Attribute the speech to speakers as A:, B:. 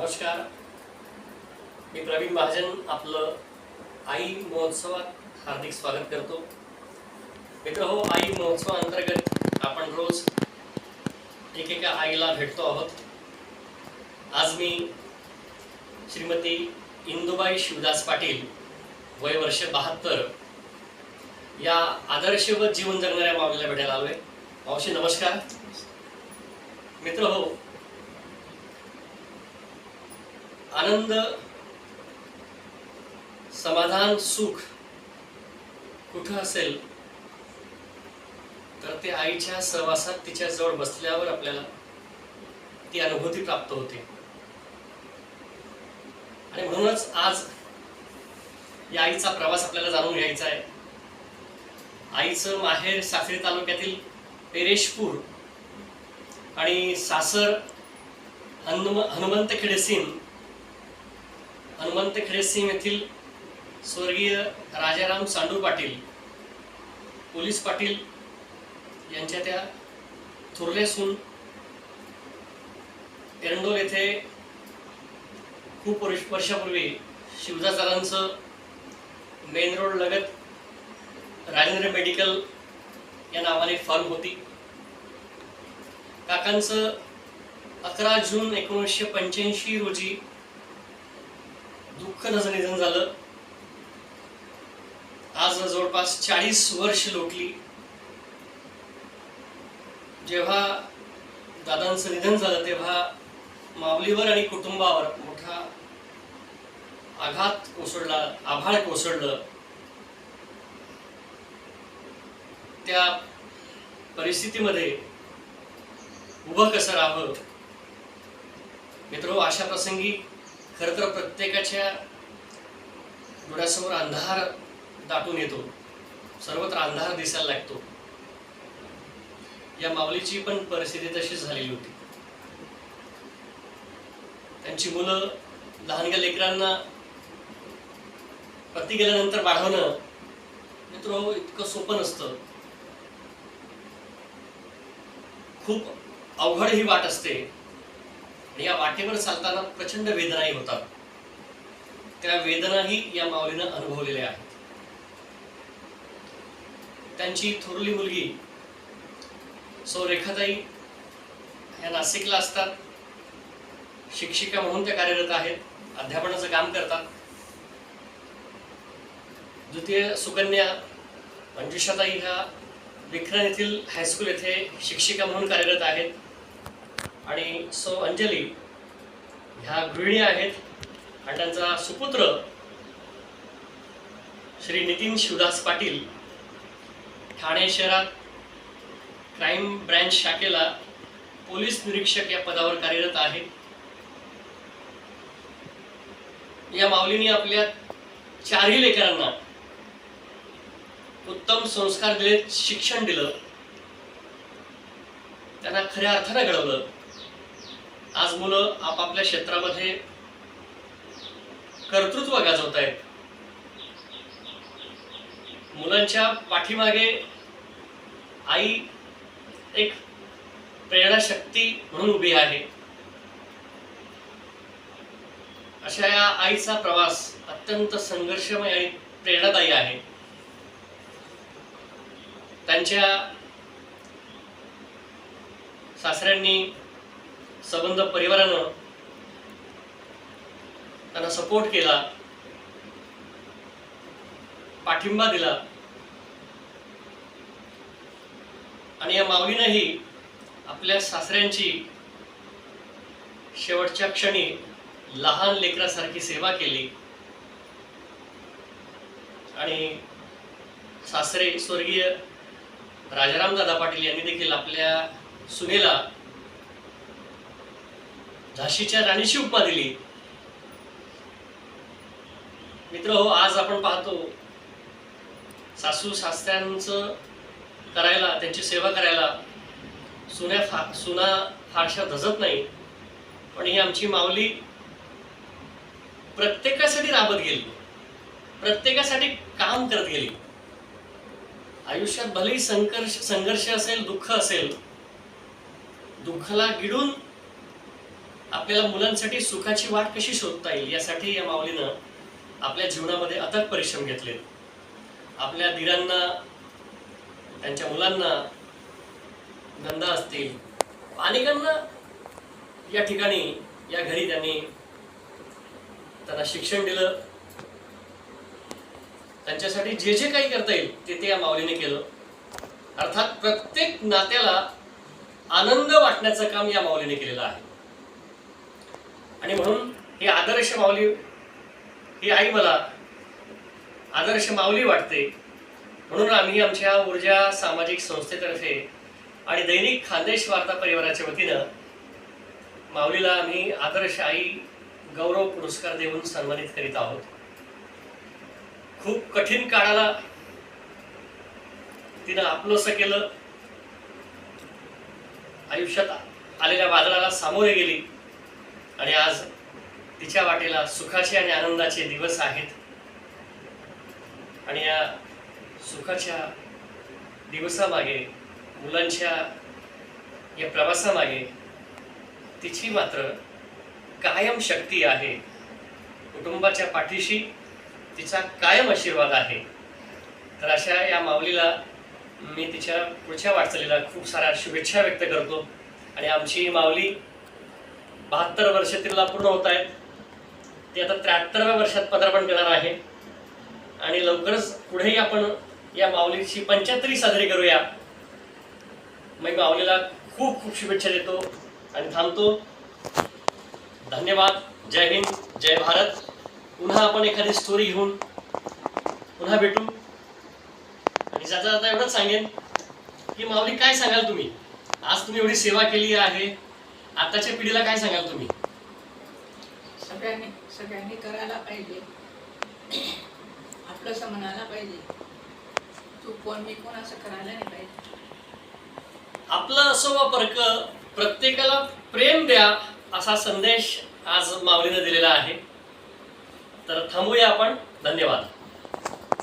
A: नमस्कार. मी प्रवीण महाजन आपलं आई महोत्सवात हार्दिक स्वागत करतो. मित्र हो आई महोत्सवाअंतर्गत आपण रोज एकेका आईला भेटतो आहोत. आज मी श्रीमती इंदुबाई शिवदास पाटील वय वर्ष बहात्तर या आदर्शवत जीवन जगणाऱ्या माऊलीला भेटायला आलोय. मावशी नमस्कार. मित्र हो आनंद समाधान सुख कुठं असेल तर ते आईच्या सहवासात तिच्या जवळ बसल्यावर आपल्याला ती अनुभूती प्राप्त होते. आणि म्हणूनच आज या आईचा प्रवास आपल्याला जाणून घ्यायचा आहे. आईचं माहेर साखरी तालुक्यातील पेरेशपूर आणि सासर हनुम हनुमंत खेडेसिंग हनुमंत खेडेसिंग येथील स्वर्गीय राजाराम सांडू पाटील पोलीस पाटील यांच्या त्या थोरल्यासून एरंडोल येथे खूप वर्ष वर्षापूर्वी शिवदासारांचं मेन रोड लगत राजेंद्र मेडिकल या नावाने फर्म होती. काकांचं अकरा जून एकोणीसशे पंच्याऐंशी रोजी दुःख निधन झालं. आज जवळपास चाळीस वर्ष लोटली. जेव्हा दादांचं निधन झालं तेव्हा माऊलीवर आणि कुटुंबावर मोठा आघात कोसळला आभाळ कोसळलं. त्या परिस्थितीमध्ये उभं कसं राहावं? मित्र अशा प्रसंगी खरं तर प्रत्येकाच्या डोळ्यासमोर अंधार दाटून येतो. सर्वत्र अंधार दिसायला लागतो. या माऊलीची पण परिस्थिती तशीच झालेली होती. त्यांची मुलं लहानग्या लेकरांना पती गेल्यानंतर वाढवणं मित्र इतकं सोपं नसतं. खूप अवघड ही वाट असते. आणि या वाटेवर चालताना प्रचंड वेदनाही होतात. त्या वेदनाही या माऊलीनं अनुभवलेल्या आहेत. त्यांची थोरली मुलगी सौ रेखाताई ह्या नाशिकला असतात. शिक्षिका म्हणून त्या कार्यरत आहेत. अध्यापनाचं काम करतात. द्वितीय सुकन्या मंजुषाताई ह्या विक्रम येथील हायस्कूल येथे शिक्षिका म्हणून कार्यरत आहेत. आणि सौ अंजली ह्या गृहिणी आहेत आणि त्यांचा सुपुत्र श्री नितीन शिवदास पाटील. ठाणे शहरात क्राईम ब्रँच शाखेला पोलीस निरीक्षक या पदावर कार्यरत आहेत या माऊलीने आपल्या चारही लेकरांना उत्तम संस्कार दिले शिक्षण दिलं. त्यांना खऱ्या अर्थानं घडवलं. आज मुलं आपापल्या क्षेत्रामध्ये कर्तृत्व गाजवत आहेत मुलांच्या पाठीमागे आई एक प्रेरणाशक्ती म्हणून उभी आहे. अशा या आईचा प्रवास अत्यंत संघर्षमय आणि प्रेरणादायी आहे. त्यांच्या सासऱ्यांनी संबंध परिवारानं त्यांना सपोर्ट केला. पाठिंबा दिला. आणि या माऊलीनंही आपल्या सासऱ्यांची शेवटच्या क्षणी लहान लेकरासारखी सेवा केली. आणि सासरे स्वर्गीय राजारामदादा पाटील यांनी देखील आपल्या सुनेला झाशीच्या राणीशी उपमा दिली. मित्र हो आज आपण पाहतो सासू सासऱ्यांचं करायला त्यांची सेवा करायला सुन्या फा सुना फारशा धजत नाही. पण ही आमची माऊली प्रत्येकासाठी राबत गेली. प्रत्येकासाठी काम करत गेली. आयुष्यात भलेही संघर्ष संघर्ष असेल दुःख असेल दुःखाला गिडून आपल्याला मुलांसाठी सुखाची वाट कशी शोधता येईल? यासाठी या माऊलीनं आपल्या जीवनामध्ये अथक परिश्रम घेतले आपल्या धीरांना त्यांच्या मुलांना धंदा असतील अनेकांना या ठिकाणी या घरी त्यांनी त्यांना शिक्षण दिलं. त्यांच्यासाठी जे जे काही करता येईल ते ते या माऊलीने केलं. अर्थात प्रत्येक नात्याला आनंद वाटण्याचं काम या माऊलीने केलेलं आहे. आणि म्हणून ही आदर्श माऊली ही आई मला आदर्श माऊली वाटते. म्हणून आम्ही आमच्या ऊर्जा सामाजिक संस्थेतर्फे आणि दैनिक खानदेश वार्ता परिवाराच्या वतीनं माऊलीला आम्ही आदर्श आई गौरव पुरस्कार देऊन सन्मानित करीत आहोत. खूप कठीण काळाला तिनं आपलंसं केलं. आयुष्यात आलेल्या वादळाला सामोरे गेली. आणि आज तिच्या वाटेला सुखाचे आणि आनंदाचे दिवस आहेत. आणि या सुखाच्या दिवसामागे मुलांच्या या प्रवासामागे तिची मात्र कायम शक्ती आहे. कुटुंबाच्या पाठीशी तिचा कायम आशीर्वाद आहे. तर अशा या माऊलीला मी तिच्या पुढच्या वाटचालीला खूप साऱ्या शुभेच्छा व्यक्त करतो. आणि आमची ही माऊली बहात्तर वर्ष तिला पूर्ण होत आहेत. ती आता त्र्याहत्तरव्या वर्षात पदार्पण करणार आहे. आणि लवकरच पुढेही आपण या माऊलीची पंच्याहत्तरी साजरी करूया. मी माऊलीला खूप खूप शुभेच्छा देतो आणि थांबतो. धन्यवाद. जय हिंद जय भारत. पुन्हा आपण एखादी स्टोरी घेऊन पुन्हा भेटू. आणि जाता जाता एवढंच सांगेन की माऊली काय सांगाल तुम्ही? आज तुम्ही एवढी सेवा केली आहे. आताच्या पिढीला काय सांगाल तुम्ही?
B: सगळ्यांनी सगळ्यांनी करायला पाहिजे. आपलंसं म्हणायला पाहिजे. तू कोण मी कोण असं करायला नाही पाहिजे.
A: आपलं असो वा परक प्रत्येकाला प्रेम द्या असा संदेश आज माऊलीनं दिलेला आहे. तर थांबूया आपण. धन्यवाद.